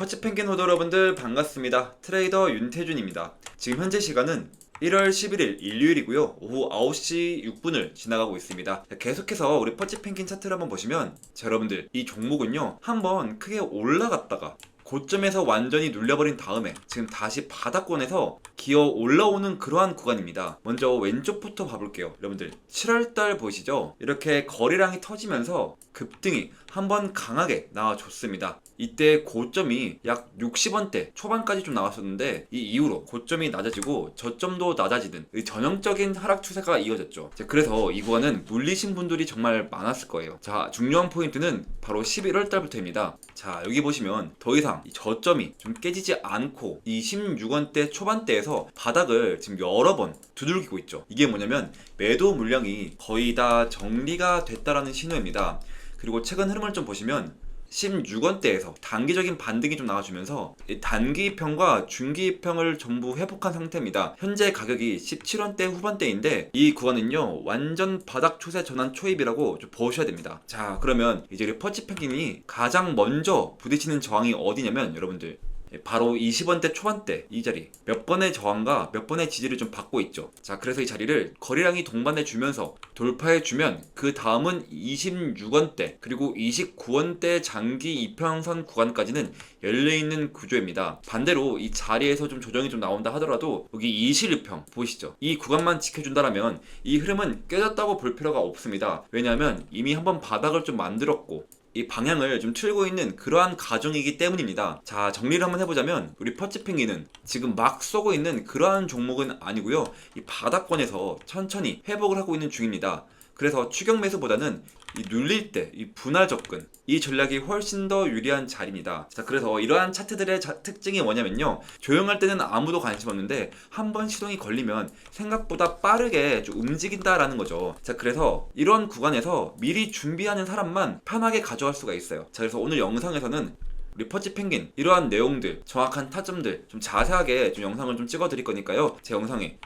퍼치 펭귄 호도 여러분들 반갑습니다. 트레이더 윤태준입니다. 지금 현재 시간은 1월 11일 일요일이고요. 오후 9시 6분을 지나가고 있습니다. 계속해서 우리 퍼치 펭귄 차트를 한번 보시면 자, 여러분들 이 종목은요. 한번 크게 올라갔다가 고점에서 완전히 눌려버린 다음에 지금 다시 바닥권에서 기어 올라오는 그러한 구간입니다. 먼저 왼쪽부터 봐볼게요. 여러분들 7월달 보시죠? 이렇게 거래량이 터지면서 급등이 한번 강하게 나와줬습니다. 이때 고점이 약 60원대 초반까지 좀 나왔었는데 이 이후로 고점이 낮아지고 저점도 낮아지는 이 전형적인 하락 추세가 이어졌죠. 자, 그래서 이 구간은 물리신 분들이 정말 많았을 거예요. 자, 중요한 포인트는 바로 11월 달부터입니다. 자, 여기 보시면 더 이상 이 저점이 좀 깨지지 않고 이 16원대 초반대에서 바닥을 지금 여러 번 두들기고 있죠. 이게 뭐냐면 매도 물량이 거의 다 정리가 됐다라는 신호입니다. 그리고 최근 흐름을 좀 보시면 16원대에서 단기적인 반등이 좀 나와주면서 이 단기평과 중기평을 전부 회복한 상태입니다. 현재 가격이 17원대 후반대인데 이 구간은요 완전 바닥 추세 전환 초입이라고 좀 보셔야 됩니다. 자 그러면 이제 퍼치 펭귄이 가장 먼저 부딪히는 저항이 어디냐면 여러분들 바로 20원대 초반대 이 자리 몇 번의 저항과 몇 번의 지지를 좀 받고 있죠. 자, 그래서 이 자리를 거래량이 동반해 주면서 돌파해 주면 그 다음은 26원대 그리고 29원대 장기 이평선 구간까지는 열려 있는 구조입니다. 반대로 이 자리에서 좀 조정이 좀 나온다 하더라도 여기 21평 보이시죠? 이 구간만 지켜준다라면 이 흐름은 깨졌다고 볼 필요가 없습니다. 왜냐하면 이미 한번 바닥을 좀 만들었고 이 방향을 좀 틀고 있는 그러한 가정이기 때문입니다. 자, 정리를 한번 해보자면 우리 퍼치핑기는 지금 막 쏘고 있는 그러한 종목은 아니고요. 이 바닥권에서 천천히 회복을 하고 있는 중입니다. 그래서 추격 매수보다는 이 눌릴 때 이 분할 접근 이 전략이 훨씬 더 유리한 자리입니다. 자, 그래서 이러한 차트들의 자- 특징이 뭐냐면요. 조용할 때는 아무도 관심 없는데 한 번 시동이 걸리면 생각보다 빠르게 좀 움직인다라는 거죠. 자, 그래서 이런 구간에서 미리 준비하는 사람만 편하게 가져갈 수가 있어요. 자, 그래서 오늘 영상에서는 우리 퍼치 펭귄 이러한 내용들 정확한 타점들 좀 자세하게 좀 영상을 좀 찍어 드릴 거니까요. 제 영상에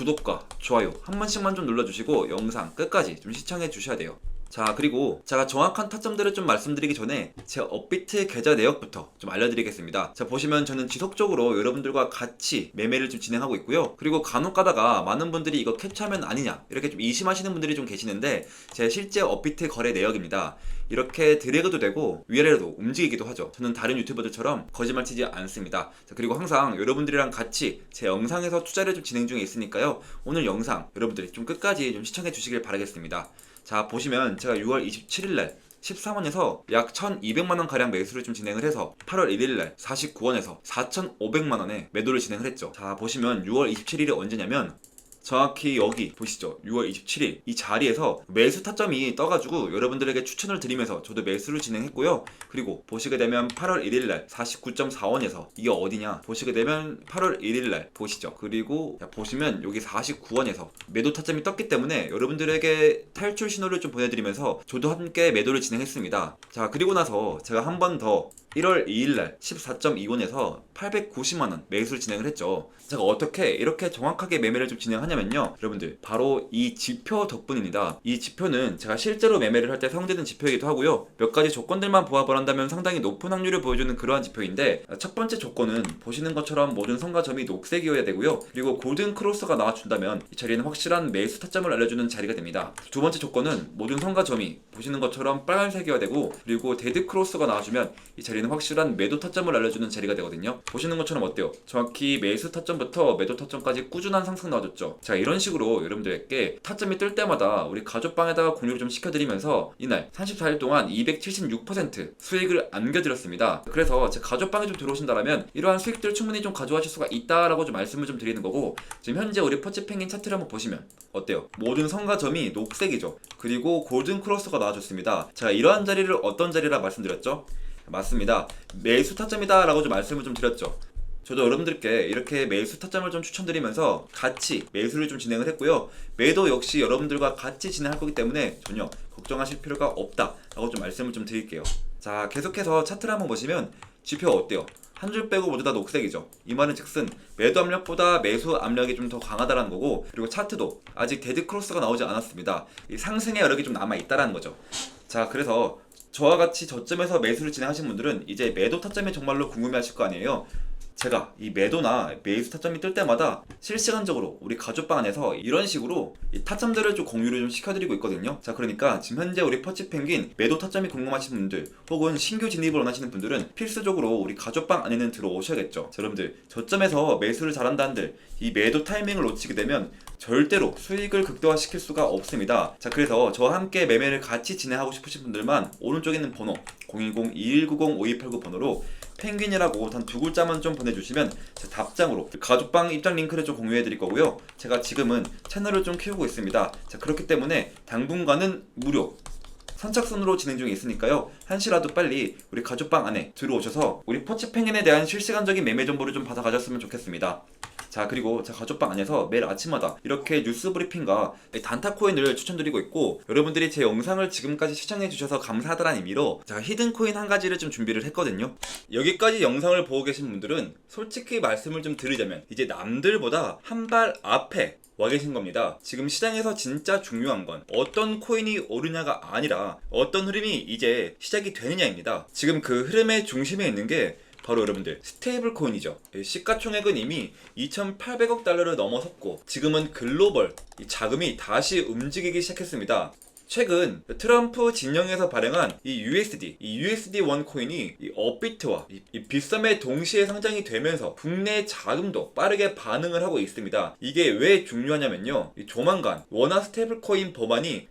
구독과 좋아요 한 번씩만 좀 눌러주시고 영상 끝까지 좀 시청해 주셔야 돼요. 자 그리고 제가 정확한 타점들을 좀 말씀드리기 전에 제 업비트 계좌 내역부터 좀 알려드리겠습니다. 자 보시면 저는 지속적으로 여러분들과 같이 매매를 좀 진행하고 있고요. 그리고 간혹 가다가 많은 분들이 이거 캡처하면 아니냐 이렇게 좀 의심하시는 분들이 좀 계시는데 제 실제 업비트 거래 내역입니다. 이렇게 드래그도 되고 위아래로 움직이기도 하죠. 저는 다른 유튜버들처럼 거짓말 치지 않습니다. 자, 그리고 항상 여러분들이랑 같이 제 영상에서 투자를 좀 진행 중에 있으니까요. 오늘 영상 여러분들이 좀 끝까지 좀 시청해 주시길 바라겠습니다. 자, 보시면 제가 6월 27일 날 13원에서 약 1,200만 원 가량 매수를 좀 진행을 해서 8월 1일 날 49원에서 4,500만 원에 매도를 진행을 했죠. 자, 보시면 6월 27일이 언제냐면 정확히 여기 보시죠. 6월 27일 이 자리에서 매수 타점이 떠가지고 여러분들에게 추천을 드리면서 저도 매수를 진행했고요. 그리고 보시게 되면 8월 1일 날 49.4원에서 이게 어디냐 보시게 되면 8월 1일 날 보시죠. 그리고 자, 보시면 여기 49원에서 매도 타점이 떴기 때문에 여러분들에게 탈출 신호를 좀 보내드리면서 저도 함께 매도를 진행했습니다. 자 그리고 나서 제가 한 번 더 1월 2일 날 14.2원에서 890만원 매수를 진행을 했죠. 제가 어떻게 이렇게 정확하게 매매를 좀 진행하냐면요. 여러분들, 바로 이 지표 덕분입니다. 이 지표는 제가 실제로 매매를 할때 사용되는 지표이기도 하고요. 몇 가지 조건들만 보합을 한다면 상당히 높은 확률을 보여주는 그러한 지표인데, 첫 번째 조건은 보시는 것처럼 모든 성과점이 녹색이어야 되고요. 그리고 골든 크로스가 나와준다면 이 자리는 확실한 매수 타점을 알려주는 자리가 됩니다. 두 번째 조건은 모든 성과점이 보시는 것처럼 빨간색이어야 되고, 그리고 데드 크로스가 나와주면 이 자리는 확실한 매도 타점을 알려주는 자리가 되거든요. 보시는 것처럼 어때요? 정확히 매수 타점부터 매도 타점까지 꾸준한 상승 나와줬죠. 자 이런 식으로 여러분들에게 타점이 뜰 때마다 우리 가족방에다가 공유를 좀 시켜드리면서 이날 34일 동안 276% 수익을 안겨드렸습니다. 그래서 제 가족방에 좀 들어오신다면 이러한 수익들 충분히 좀 가져가실 수가 있다라고 좀 말씀을 좀 드리는 거고 지금 현재 우리 퍼치 펭귄 차트를 한번 보시면 어때요? 모든 성과점이 녹색이죠. 그리고 골든 크로스가 나와줬습니다. 제가 이러한 자리를 어떤 자리라 말씀드렸죠? 맞습니다. 매수 타점이다 라고 좀 말씀을 좀 드렸죠. 저도 여러분들께 이렇게 매수 타점을 좀 추천드리면서 같이 매수를 좀 진행을 했고요. 매도 역시 여러분들과 같이 진행할 거기 때문에 전혀 걱정하실 필요가 없다라고 좀 말씀을 좀 드릴게요. 자, 계속해서 차트를 한번 보시면 지표 어때요? 한 줄 빼고 모두 다 녹색이죠. 이 말은 즉슨 매도 압력보다 매수 압력이 좀 더 강하다라는 거고 그리고 차트도 아직 데드 크로스가 나오지 않았습니다. 이 상승의 여력이 좀 남아 있다라는 거죠. 자, 그래서 저와 같이 저점에서 매수를 진행하신 분들은 이제 매도 타점이 정말로 궁금해하실 거 아니에요. 제가 이 매도나 매수 타점이 뜰 때마다 실시간적으로 우리 가족방 안에서 이런 식으로 이 타점들을 좀 공유를 좀 시켜드리고 있거든요. 자, 그러니까 지금 현재 우리 퍼치 펭귄 매도 타점이 궁금하신 분들 혹은 신규 진입을 원하시는 분들은 필수적으로 우리 가족방 안에는 들어오셔야겠죠. 자, 여러분들 저점에서 매수를 잘한다는들 이 매도 타이밍을 놓치게 되면 절대로 수익을 극대화시킬 수가 없습니다. 자, 그래서 저와 함께 매매를 같이 진행하고 싶으신 분들만 오른쪽에 있는 번호 010-2190-5289 번호로 펭귄이라고 단 두 글자만 좀 보내주시면 제 답장으로 가족방 입장 링크를 좀 공유해 드릴 거고요. 제가 지금은 채널을 좀 키우고 있습니다. 자 그렇기 때문에 당분간은 무료 선착순으로 진행 중에 있으니까요. 한시라도 빨리 우리 가족방 안에 들어오셔서 우리 퍼치 펭귄에 대한 실시간적인 매매 정보를 좀 받아 가졌으면 좋겠습니다. 자 그리고 제 가족방 안에서 매일 아침마다 이렇게 뉴스 브리핑과 단타 코인을 추천드리고 있고 여러분들이 제 영상을 지금까지 시청해 주셔서 감사하다는 의미로 제가 히든 코인 한 가지를 좀 준비를 했거든요. 여기까지 영상을 보고 계신 분들은 솔직히 말씀을 좀 드리자면 이제 남들보다 한 발 앞에 와 계신 겁니다. 지금 시장에서 진짜 중요한 건 어떤 코인이 오르냐가 아니라 어떤 흐름이 이제 시작이 되느냐입니다. 지금 그 흐름의 중심에 있는 게 바로 여러분들 스테이블 코인이죠. 시가총액은 이미 2,800억 달러를 넘어섰고 지금은 글로벌 이 자금이 다시 움직이기 시작했습니다. 최근 트럼프 진영에서 발행한 이 USD, 이 USD 원 코인이 이 업비트와 이, 이 빗썸에 동시에 상장이 되면서 국내 자금도 빠르게 반응을 하고 있습니다. 이게 왜 중요하냐면요. 이 조만간 원화 스테이블 코인 법안이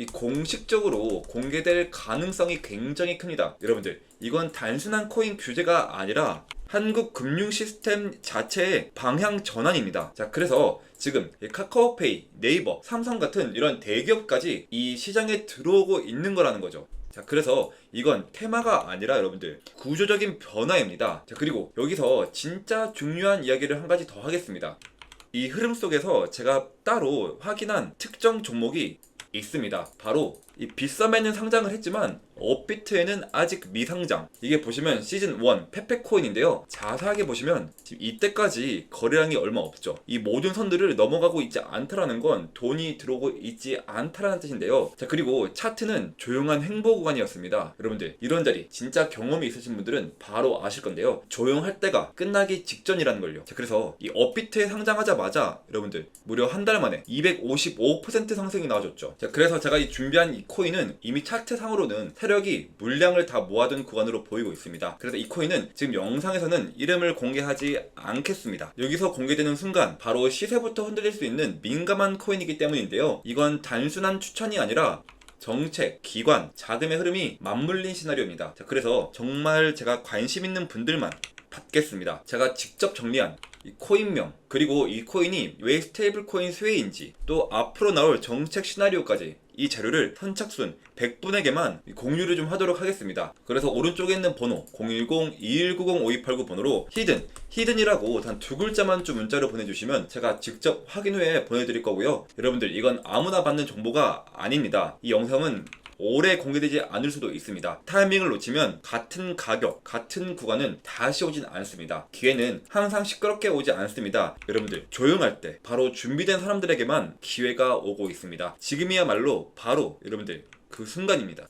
이 공식적으로 공개될 가능성이 굉장히 큽니다. 여러분들, 이건 단순한 코인 규제가 아니라 한국 금융 시스템 자체의 방향 전환입니다. 자, 그래서 지금 이 카카오페이, 네이버, 삼성 같은 이런 대기업까지 이 시장에 들어오고 있는 거라는 거죠. 자, 그래서 이건 테마가 아니라 여러분들 구조적인 변화입니다. 자, 그리고 여기서 진짜 중요한 이야기를 한 가지 더 하겠습니다. 이 흐름 속에서 제가 따로 확인한 특정 종목이 있습니다. 바로 이 빗썸에는 상장을 했지만 업비트에는 아직 미상장. 이게 보시면 시즌 1 페페코인인데요. 자세하게 보시면 지금 이때까지 거래량이 얼마 없죠. 이 모든 선들을 넘어가고 있지 않다라는 건 돈이 들어오고 있지 않다라는 뜻인데요. 자 그리고 차트는 조용한 횡보 구간이었습니다. 여러분들 이런 자리 진짜 경험이 있으신 분들은 바로 아실 건데요. 조용할 때가 끝나기 직전이라는 걸요. 자 그래서 이 업비트에 상장하자마자 여러분들 무려 한 달 만에 255% 상승이 나와줬죠. 자 그래서 제가 이 준비한 이 코인은 이미 차트 상으로는 세력이 물량을 다 모아둔 구간으로 보이고 있습니다. 그래서 이 코인은 지금 영상에서는 이름을 공개하지 않겠습니다. 여기서 공개되는 순간 바로 시세부터 흔들릴 수 있는 민감한 코인이기 때문인데요. 이건 단순한 추천이 아니라 정책, 기관, 자금의 흐름이 맞물린 시나리오입니다. 자, 그래서 정말 제가 관심 있는 분들만 받겠습니다. 제가 직접 정리한 이 코인명 그리고 이 코인이 왜 스테이블 코인 수혜인지 또 앞으로 나올 정책 시나리오까지 이 자료를 선착순 100분에게만 공유를 좀 하도록 하겠습니다. 그래서 오른쪽에 있는 번호 010-2190-5289 번호로 히든, 히든이라고 단 두 글자만 좀 문자로 보내주시면 제가 직접 확인 후에 보내드릴 거고요. 여러분들 이건 아무나 받는 정보가 아닙니다. 이 영상은 오래 공개되지 않을 수도 있습니다. 타이밍을 놓치면 같은 가격, 같은 구간은 다시 오진 않습니다. 기회는 항상 시끄럽게 오지 않습니다. 여러분들 조용할 때 바로 준비된 사람들에게만 기회가 오고 있습니다. 지금이야말로 바로 여러분들 그 순간입니다.